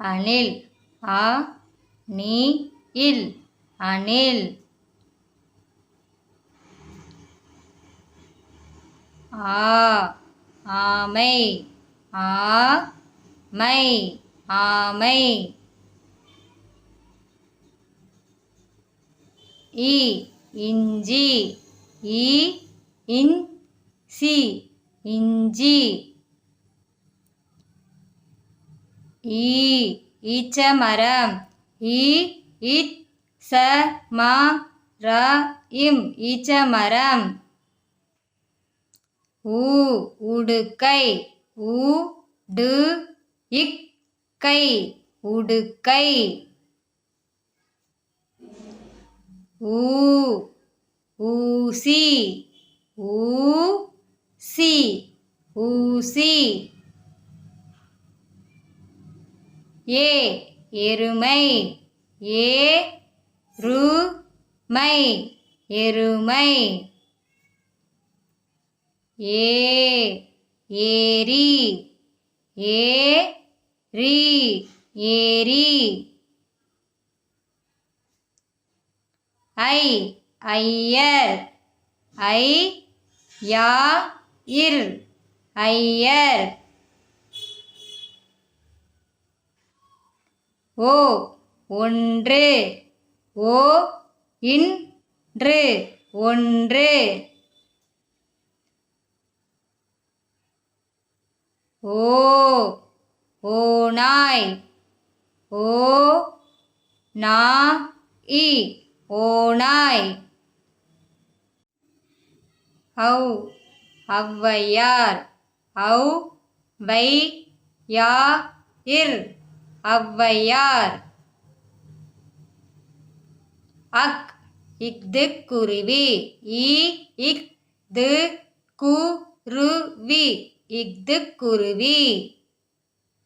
அணில். அ நீ இல். அணில். ஆ ஆமை. ஆ மை. ஆமை. இ இஞ்சி. இ இன் சி. இஞ்சி. ஈ ஈச்ச மரம் ஈ இச் ச ம ர இம் ஈச்ச மரம் ஊ உடுக்கை. ஊ டு இக் கை உடுக்கை. ஊ ஊசி. ஊ சி. ஊசி. ஏ எருமை. ஏ ரு மை எருமை. ஏ ஏரி. ஏ ரி. ஏரி. ஐ ஐயர். ஐ யா இர் ஐயர். ஓ ஒன்று. ஓ இன்று. ஒன்று. ஓ ஓநாய் ஓ நா இ ஓநாய் ஔ ஔவையார். ஔ வை யா இர். ஔவையார். அக் இஃது குருவி. இ இக் து குருவி. இஃது குருவி.